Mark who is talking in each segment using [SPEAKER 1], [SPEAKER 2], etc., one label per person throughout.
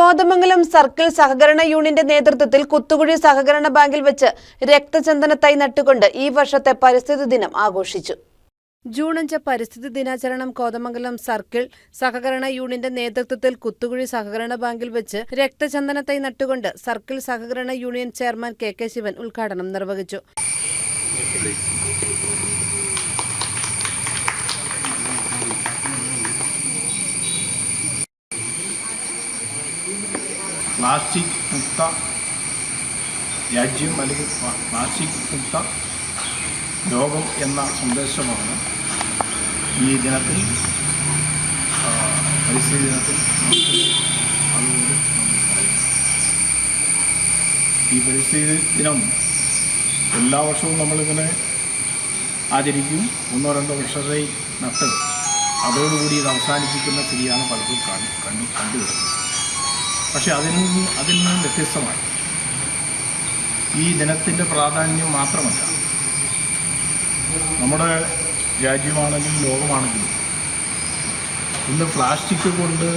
[SPEAKER 1] Kothamangalam circle സഹകരണ യൂണിയന്റെ നേതൃത്വത്തിൽ കുത്തുകുഴി സഹകരണ ബാങ്കിൽ വെച്ച് രക്തചന്ദന തൈ നട്ടുകൊണ്ട് ഈ വർഷത്തെ പരിസ്ഥിതി ദിനം ആഘോഷിച്ചു. ജൂൺ അഞ്ച് പരിസ്ഥിതി ദിനാചരണം കോതമംഗലം സർക്കിൾ സഹകരണ യൂണിയന്റെ നേതൃത്വത്തിൽ കുത്തുകുഴി സഹകരണ ബാങ്കിൽ വെച്ച് രക്തചന്ദന തൈ നട്ടുകൊണ്ട് സർക്കിൾ സഹകരണ union chairman K K Shivan ഉദ്ഘാടനം നിർവഹിച്ചു.
[SPEAKER 2] പ്ലാസ്റ്റിക് മുക്ത രാജ്യം അല്ലെങ്കിൽ പ്ലാ- പ്ലാസ്റ്റിക് മുക്ത ലോകം എന്ന സന്ദേശമാണ് ഈ ദിനത്തിൽ പരിസ്ഥിതി ദിനത്തിൽ അതുപോലെ ഈ പരിസ്ഥിതി ദിനം എല്ലാ വർഷവും നമ്മളിങ്ങനെ ആചരിക്കും. ഒന്നോ രണ്ടോ വർഷത്തെ നട്ട് അതോടുകൂടി ഇത് അവസാനിപ്പിക്കുന്ന സ്ഥിതിയാണ് പലപ്പോഴും കണ്ടു കണ്ടു കണ്ടുവരുന്നത്. പക്ഷെ അതിൽ നിന്ന് അതിൽ നിന്നും വ്യത്യസ്തമായി ഈ ദിനത്തിന്റെ പ്രാധാന്യം മാത്രമല്ല. നമ്മുടെ രാജ്യമാണെങ്കിലും ലോകമാണെങ്കിലും ഇന്ന് പ്ലാസ്റ്റിക് കൊണ്ട്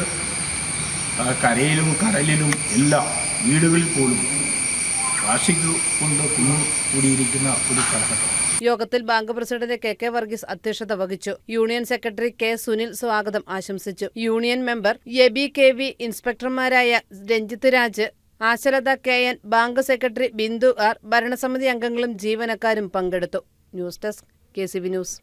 [SPEAKER 2] കരയിലും കടലിലും എല്ലാം വീടുകളിൽ പോലും പ്ലാസ്റ്റിക് കൊണ്ട് കുന്നു കൂടിയിരിക്കുന്ന ഒരു കാലഘട്ടം.
[SPEAKER 1] യോഗത്തിൽ bank president K K Varghese അധ്യക്ഷത വഹിച്ചു. യൂണിയൻ സെക്രട്ടറി കെ സുനിൽ സ്വാഗതം ആശംസിച്ചു. Union member Aby K V ഇൻസ്പെക്ടർമാരായ Ranjith Raj Ashalatha K N bank secretary Bindu R ഭരണസമിതി അംഗങ്ങളും ജീവനക്കാരും പങ്കെടുത്തു. News desk K C V news.